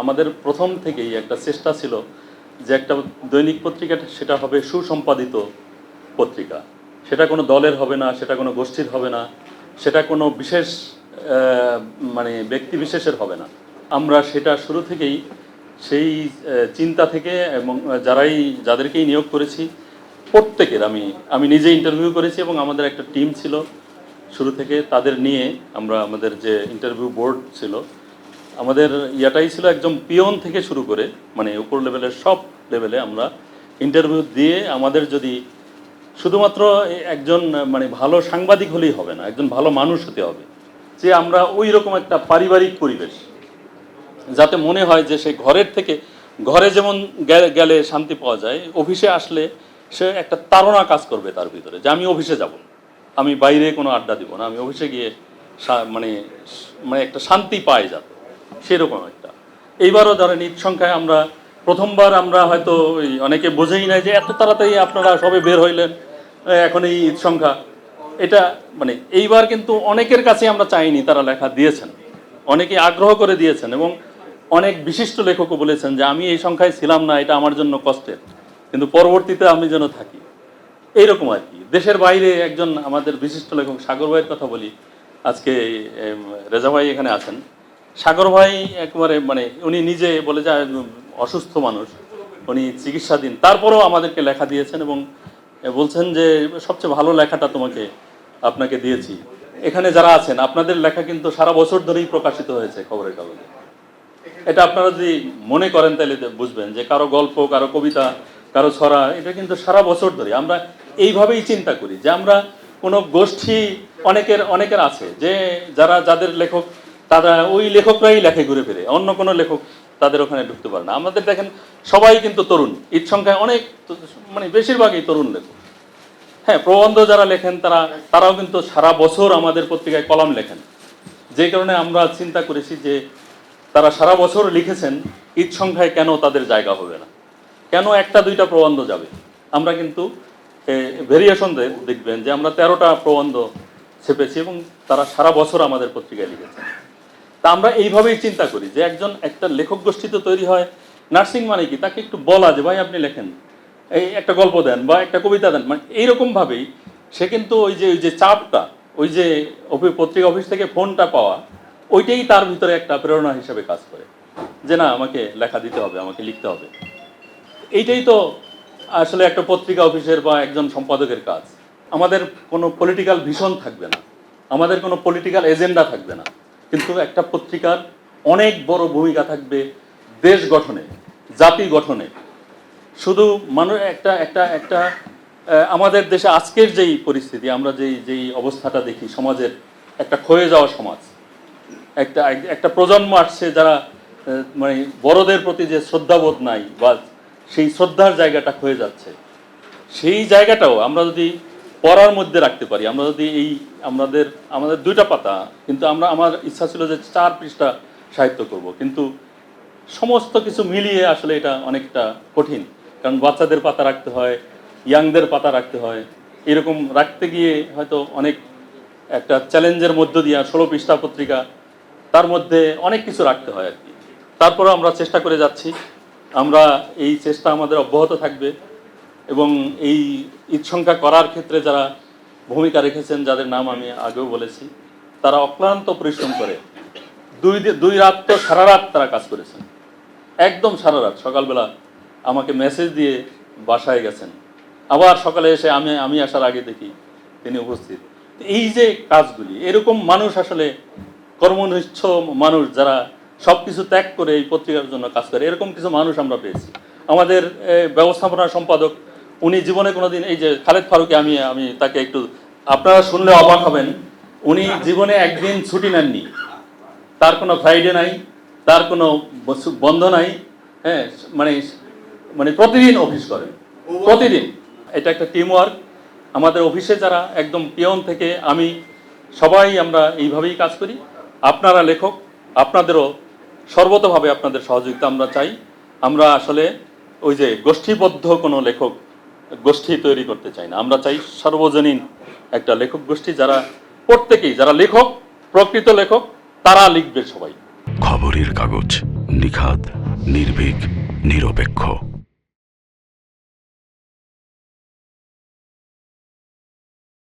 আমাদের প্রথম থেকেই একটা চেষ্টা ছিল যে একটা দৈনিক পত্রিকা, সেটা হবে সুসম্পাদিত পত্রিকা। সেটা কোনো দলের হবে না, সেটা কোনো গোষ্ঠীর হবে না, সেটা কোনো বিশেষ মানে ব্যক্তি বিশেষের হবে না। আমরা সেটা শুরু থেকেই সেই চিন্তা থেকে এবং যারাই, যাদেরকেই নিয়োগ করেছি, প্রত্যেকের আমি আমি নিজে ইন্টারভিউ করেছি এবং আমাদের একটা টিম ছিল শুরু থেকে। তাদের নিয়ে আমরা আমাদের যে ইন্টারভিউ বোর্ড ছিল আমাদের ইয়াটাই ছিল একদম পিয়ন থেকে শুরু করে মানে উপর লেভেলের সব লেভেলে আমরা ইন্টারভিউ দিয়ে আমাদের যদি শুধুমাত্র একজন মানে ভালো সাংবাদিক হলেই হবে না, একজন ভালো মানুষ হতে হবে, যে আমরা ওই রকম একটা পারিবারিক পরিবেশ, যাতে মনে হয় যে সেই ঘরের থেকে, ঘরে যেমন গেলে শান্তি পাওয়া যায়, অফিসে আসলে সে একটা তাড়না কাজ করবে তার ভিতরে, যে আমি অফিসে যাব আমি বাইরে কোনো আড্ডা দিব না, আমি অফিসে গিয়ে মানে মানে একটা শান্তি পাই যাতে। সেরকম একটা। এইবারও ধরেন ঈদ সংখ্যায় আমরা, প্রথমবার আমরা হয়তো ওই অনেকে বোঝেই নাই যে এত তাড়াতাড়ি আপনারা সবে বের হইলেন এখন এই ঈদ সংখ্যা। এটা মানে এইবার কিন্তু অনেকের কাছে আমরা চাইনি তারা লেখা দিয়েছেন। অনেকে আগ্রহ করে দিয়েছেন এবং অনেক বিশিষ্ট লেখকও বলেছেন যে আমি এই সংখ্যায় ছিলাম না, এটা আমার জন্য কষ্টের। কিন্তু পরবর্তীতে আমি যেন থাকি। এইরকম আর কি। দেশের বাইরে একজন আমাদের বিশিষ্ট লেখক, সাগর ভাইয়ের কথা বলি। আজকে রেজা ভাই এখানে আছেন। সাগর ভাই একেবারে মানে উনি নিজে বলে যে অসুস্থ মানুষ। উনি চিকিৎসাধীন। তারপরেও আমাদেরকে লেখা দিয়েছেন এবং বলছেন যে, সবচেয়ে ভালো লেখাটা তোমাকে, আপনাকে দিয়েছি। এখানে যারা আছেন, আপনাদের লেখা কিন্তু সারা বছর ধরেই প্রকাশিত হয়েছে খবরের কাগজে। এটা আপনারা যদি মনে করেন, তাহলে বুঝবেন যে, কারও গল্প, কারও কবিতা, কারও ছড়া, এটা কিন্তু সারা বছর ধরে। আমরা এইভাবেই চিন্তা করি যে, আমরা কোনো গোষ্ঠী অনেকের অনেকের আছে যে, যারা, যাদের লেখক তারা ওই লেখকরাই লেখে ঘুরে ফিরে, অন্য কোনো লেখক তাদের ওখানে ঢুকতে পারে না। আমাদের দেখেন, সবাই কিন্তু তরুণ, ঈদ সংখ্যায় অনেক মানে বেশিরভাগই তরুণ লেখক। হ্যাঁ প্রবন্ধ যারা লেখেন, তারা, তারাও কিন্তু সারা বছর আমাদের পত্রিকায় কলাম লেখেন। যে কারণে আমরা চিন্তা করেছি যে, তারা সারা বছর লিখেছেন, ঈদ সংখ্যায় কেন তাদের জায়গা হবে না? কেন একটা, দুইটা প্রবন্ধ যাবে? আমরা কিন্তু ভেরিয়েশন দেখবেন যে আমরা তেরোটা প্রবন্ধ ছেপেছি এবং তারা সারা বছর আমাদের পত্রিকায় লিখেছেন। তা আমরা এইভাবেই চিন্তা করি যে একজন একটা লেখক গোষ্ঠী তো তৈরি হয়, নার্সিং মানে কি? তাকে একটু বলা যে, ভাই, আপনি লেখেন, এই একটা গল্প দেন বা একটা কবিতা দেন। মানে এইরকমভাবেই সে কিন্তু ওই যে ওই যে চাপটা, ওই যে পত্রিকা অফিস থেকে ফোনটা পাওয়া, ওইটাই তার ভিতরে একটা প্রেরণা হিসেবে কাজ করে যে, না, আমাকে লেখা দিতে হবে, আমাকে লিখতে হবে। এইটাই তো আসলে একটা পত্রিকা অফিসের বা একজন সম্পাদকের কাজ। আমাদের কোনো পলিটিক্যাল ভিশন থাকবে না। আমাদের কোনো পলিটিক্যাল এজেন্ডা থাকবে না। কিন্তু একটা পত্রিকার অনেক বড় ভূমিকা থাকবে দেশ গঠনে, জাতি গঠনে। শুধু মানুষ একটা একটা একটা আমাদের দেশে আজকের যেই পরিস্থিতি, আমরা যেই যেই অবস্থাটা দেখি সমাজের, একটা ক্ষয়ে যাওয়া সমাজ। একটা একটা প্রজন্ম আসছে যারা মানে বড়দের প্রতি যে শ্রদ্ধাবোধ নাই বা সেই শ্রদ্ধার জায়গাটা ক্ষয়ে যাচ্ছে। সেই জায়গাটাও আমরা যদি পড়ার মধ্যে রাখতে পারি। আমরা যদি এই আমাদের আমাদের দুইটা পাতা, কিন্তু আমরা, আমার ইচ্ছা ছিল যে চার পৃষ্ঠা সাহিত্য করব। কিন্তু সমস্ত কিছু মিলিয়ে আসলে এটা অনেকটা কঠিন। কারণ বাচ্চাদের পাতা রাখতে হয়, ইয়াংদের পাতা রাখতে হয়। এরকম রাখতে গিয়ে হয়তো অনেক একটা চ্যালেঞ্জের মধ্য দিয়ে ষোলো পৃষ্ঠা পত্রিকা, তার মধ্যে অনেক কিছু রাখতে হয় আর কি। তারপরে আমরা চেষ্টা করে যাচ্ছি। আমরা এই চেষ্টা আমাদের অব্যাহত থাকবে। এবং এই ঈদ করার ক্ষেত্রে যারা ভূমিকা রেখেছেন, যাদের নাম আমি আগেও বলেছি, তারা অক্লান্ত পরিশ্রম করে দুই দুই রাত তো সারা রাত তারা কাজ করেছেন। একদম সারা রাত। সকালবেলা আমাকে মেসেজ দিয়ে বাসায় গেছেন। আবার সকালে এসে আমি আমি আসার আগে দেখি তিনি উপস্থিত। এই যে কাজগুলি, এরকম মানুষ আসলে কর্মনিষ্ঠ মানুষ যারা সব কিছু ত্যাগ করে এই পত্রিকার জন্য কাজ করে, এরকম কিছু মানুষ আমরা পেয়েছি। আমাদের ব্যবস্থাপনা সম্পাদক উনি জীবনে কোনোদিন, এই যে খালেদ ফারুকে, আমি আমি তাকে একটু, আপনারা শুনলে অবাক হবেন, উনি জীবনে একদিন ছুটি নেননি। তার কোনো ফ্রাইডে নাই, তার কোনো বন্ধ নাই হ্যাঁ মানে মানে প্রতিদিন অফিস করেন, প্রতিদিন। এটা একটা টিম ওয়ার্ক আমাদের অফিসে যারা একদম পিয়ন থেকে আমি, সবাই আমরা এইভাবেই কাজ করি। আপনারা লেখক, আপনাদেরও সর্বতভাবে আপনাদের সহযোগিতা আমরা চাই। আমরা আসলে ওই যে গোষ্ঠীবদ্ধ কোনো লেখক গোষ্ঠী তৈরি করতে চাই না। আমরা চাই সর্বজনীন একটা লেখক গোষ্ঠী যারা প্রত্যেকেই, যারা লেখক, প্রকৃত লেখক, তারা লিখবে সবাই। খবরের কাগজ নিখাদ, নির্ভীক, নিরপেক্ষ।